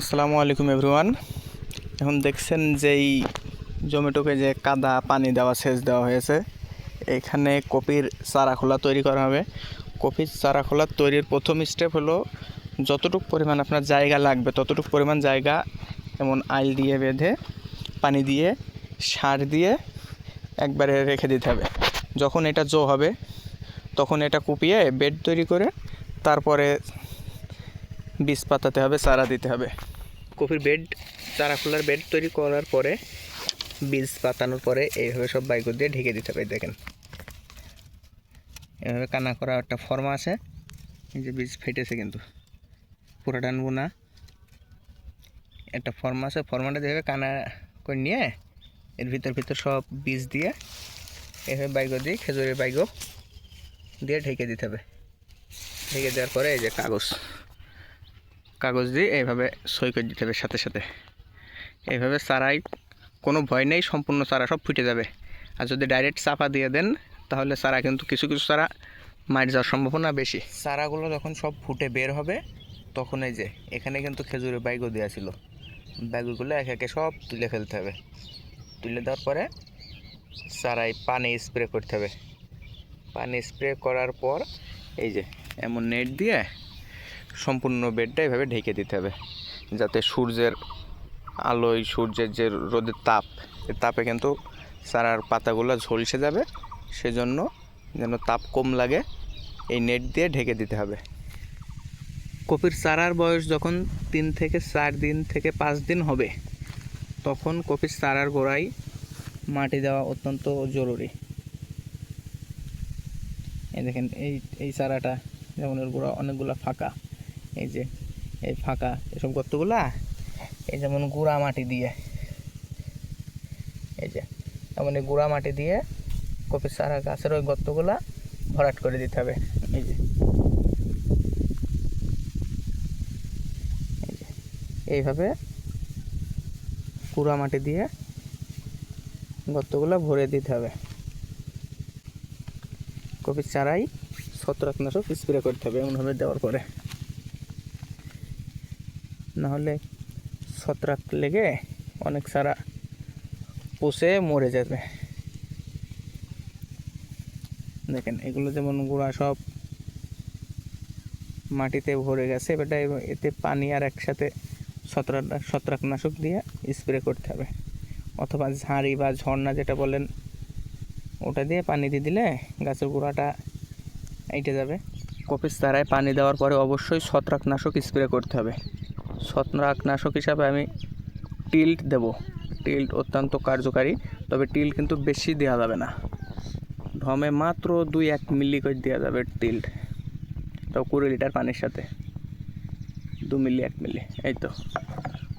আসসালামু আলাইকুম এভরিওয়ান। এখন দেখছেন যেই জমিটুকে যে কাদা, পানি দেওয়া, সেচ দেওয়া হয়েছে, এখানে কপির চারা খোলা তৈরি করা হবে। কপির চারা খোলা তৈরির প্রথম স্টেপ হলো, যতটুক পরিমাণ আপনার জায়গা লাগবে, ততটুক পরিমাণ জায়গা এমন আইল দিয়ে বেঁধে, পানি দিয়ে, সার দিয়ে একবারে রেখে দিতে হবে। যখন এটা জো হবে, তখন এটা কুপিয়ে বেড তৈরি করে, তারপরে বীজ পাতাতে হবে, চারা দিতে হবে। কপির বেড, চারা খোলার বেড তৈরি করার পরে, বীজ পাতানোর পরে এইভাবে সব বাইক দিয়ে ঢেকে দিতে হবে দেখেন। এভাবে কানা করা একটা ফর্মা আছে, এই যে বীজ ফেটেছে কিন্তু। পুরো টানবো না। একটা ফর্মা আছে, ফর্মাটা যেভাবে কানা করে নিয়ে, এর ভিতর ভিতর সব বীজ দিয়ে এভাবে বাইগো দিয়ে, খেজুরের বাইগো দিয়ে ঢেকে দিতে হবে। ঢেকে দেওয়ার পরে এই যে কাগজ। কাগজ দিয়ে এইভাবে সই করে দিতে হবে সাথে সাথে। এইভাবে চারাই কোনো ভয় নেই, সম্পূর্ণ চারা সব ফুটে যাবে। আর যদি ডাইরেক্ট চাপা দিয়ে দেন, তাহলে চারা কিন্তু কিছু কিছু চারা মার যাওয়ার সম্ভাবনা বেশি। চারাগুলো যখন সব ফুটে বের হবে, তখন এই যে, এখানে কিন্তু খেজুরের বাইগও দেওয়া ছিল। ব্যাগগুলো এক একে সব তুলে ফেলতে হবে। তুলে দেওয়ার পরে চারাই পানি স্প্রে করতে হবে। পানি স্প্রে করার পর এই যে, এমন নেট দিয়ে সম্পূর্ণ বেডটা এভাবে ঢেকে দিতে হবে। যাতে সূর্যের আলোয়, সূর্যের যে রোদের তাপ তাপে কিন্তু চারার পাতাগুলো ঝলসে যাবে। সেজন্য যেন তাপ কম লাগে, এই নেট দিয়ে ঢেকে দিতে হবে। কপির চারার বয়স যখন তিন থেকে চার দিন থেকে পাঁচ দিন হবে, তখন কপির চারার গোড়ায় মাটি দেওয়া অত্যন্ত জরুরি। এই দেখেন, এই এই চারাটা যেমন এর গোড়া অনেকগুলো ফাঁকা। এই যে, এই ফাঁকা এসব গর্তগুলা, এই যেমন গুঁড়া মাটি দিয়ে, এই যে যেমন এই গুঁড়া মাটি দিয়ে কপির সারা গাছের ওই গর্তগুলা ভরাট করে দিতে হবে, এই যে। এইভাবে গুঁড়া মাটি দিয়ে গর্তগুলো ভরে দিতে হবে। কপির চারাই ছত্রাকনাশক স্প্রে করতে হবে এমনভাবে দেওয়ার পরে। নাহলে ছত্রাক লেগে অনেক সারা পচে মরে যাবে। দেখেন, এগুলো যেমন গুঁড়া সব মাটিতে ভরে গেছে এবারটা এতে পানি আর একসাথে ছত্রাক ছত্রাকনাশক দিয়ে স্প্রে করতে হবে। অথবা ঝাড়ি বা ঝর্ণা যেটা বলেন, ওটা দিয়ে পানি দিয়ে দিলে গাছের গোড়াটা এইটে যাবে। কপিস তারায় পানি দেওয়ার পরে অবশ্যই ছত্রাকনাশক স্প্রে করতে হবে। ছত্রাকনাশক হিসাবে আমি টিল্ট দেব। টিল্ট অত্যন্ত কার্যকারী, তবে টিল্ট কিন্তু বেশি দেওয়া যাবে না। ঢমে মাত্র দুই এক মিলি করে দেওয়া যাবে টিল্ট। তাও কুড়ি লিটার পানির সাথে। দু মিলি, এক মিলি, এই তো।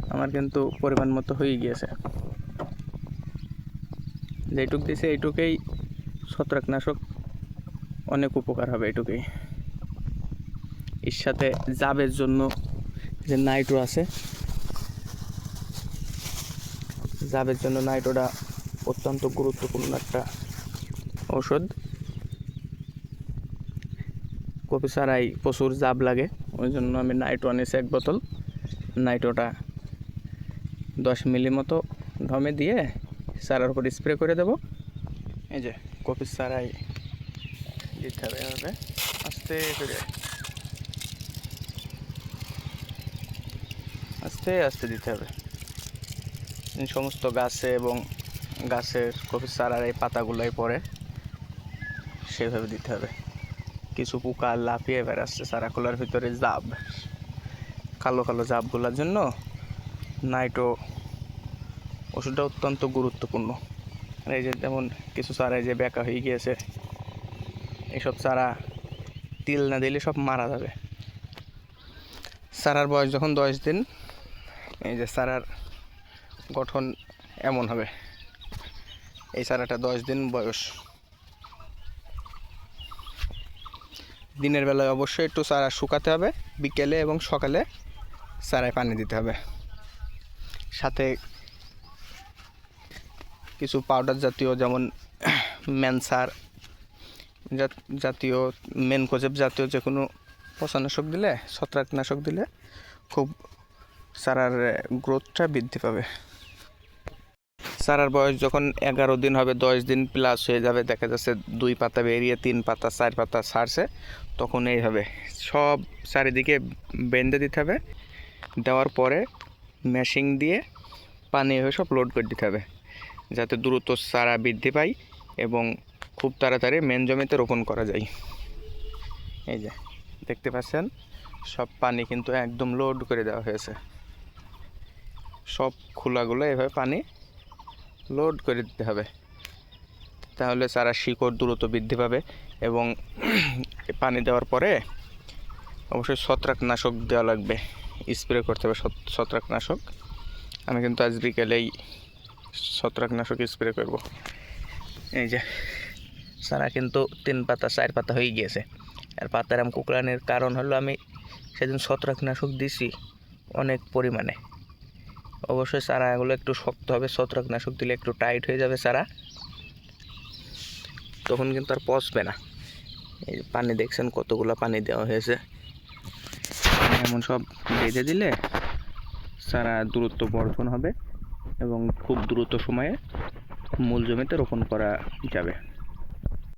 আমার কিন্তু পরিমাণ মতো হয়ে গিয়েছে। যেটুক দিছে এইটুকুই ছত্রাকনাশক, অনেক উপকার হবে এটুকুই এর সাথে জাবের জন্য যে নাইট্রো আছে, জাবের জন্য নাইট্রোটা অত্যন্ত গুরুত্বপূর্ণ একটা ঔষধ। কপি ছাড়াই প্রচুর জাব লাগে, ওই জন্য আমি নাইট্রো আনিছি এক বোতল। নাইট্রোটা দশ মিলি মতো ঢমে দিয়ে চারার উপর স্প্রে করে দেবো। এই যে কপি চারাই দিতে হবে আস্তে করে। আস্তে আস্তে দিতে হবে। সমস্ত গাছে এবং গাছের কপি চারার এই পাতাগুলোই পড়ে সেভাবে দিতে হবে। কিছু পোকা লাফিয়ে বেড়াচ্ছে চারা খোলার ভিতরে জাব। কালো কালো জাবগুলোর জন্য নাইট্রো ওষুধটা অত্যন্ত গুরুত্বপূর্ণ। এই যে যেমন কিছু চারায় যে বেঁকা হয়ে গিয়েছে এইসব চারা তিল না দিলে সব মারা যাবে। চারার বয়স যখন দশ দিন এই যে চারার গঠন এমন হবে। এই চারাটা দশ দিন বয়স। দিনের বেলায় অবশ্যই একটু চারা শুকাতে হবে, বিকেলে এবং সকালে চারায় পানি দিতে হবে। সাথে কিছু পাউডার জাতীয় যেমন ম্যানসার জাত- জাতীয় মেনকোজেব জাতীয় যে কোনো পচানাশক দিলে, ছত্রাকনাশক দিলে খুব চারার গ্রোথটা বৃদ্ধি পাবে। চারার বয়স যখন এগারো দিন হবে, দশ দিন প্লাস হয়ে যাবে, দেখা যাচ্ছে দুই পাতা বেরিয়ে তিন পাতা, চার পাতা সারছে, তখন এই হবে। সব চারিদিকে বেঁধে দিতে হবে, দেওয়ার পরে মেশিং দিয়ে পানি হয়ে সব লোড করে দিতে হবে, যাতে দ্রুত চারা বৃদ্ধি পায় এবং খুব তাড়াতাড়ি মেন জমিতে রোপণ করা যায়। এই যে, দেখতে পাচ্ছেন? সব পানি কিন্তু একদম লোড করে দেওয়া হয়েছে। সব খোলাগুলো এভাবে পানি লোড করে দিতে হবে। তাহলে চারা শিকড় দ্রুত বৃদ্ধি পাবে এবং পানি দেওয়ার পরে অবশ্যই ছত্রাকনাশক দেওয়া লাগবে। স্প্রে করতে হবে ছত্রাকনাশক। আমি কিন্তু আজ বিকেলেই ছত্রাকনাশক স্প্রে করব। এই যে, চারা কিন্তু তিন পাতা, চার পাতা হয়ে গিয়েছে। আর পাতার আম কুকড়ানোর কারণ হলো আমি সেদিন ছত্রাকনাশক দিছি অনেক পরিমাণে। অবশ্যই চারাগুলো একটু শক্ত হবে, ছত্রাকনাশক দিলে একটু টাইট হয়ে যাবে চারা তখন কিন্তু আর পচবে না। এই পানি দেখছেন কতগুলো পানি দেওয়া হয়েছে। এমন সব বেঁধে দিলে চারা দ্রুত বর্ধন হবে এবং খুব দ্রুত সময়ে মূল জমিতে রোপণ করা যাবে।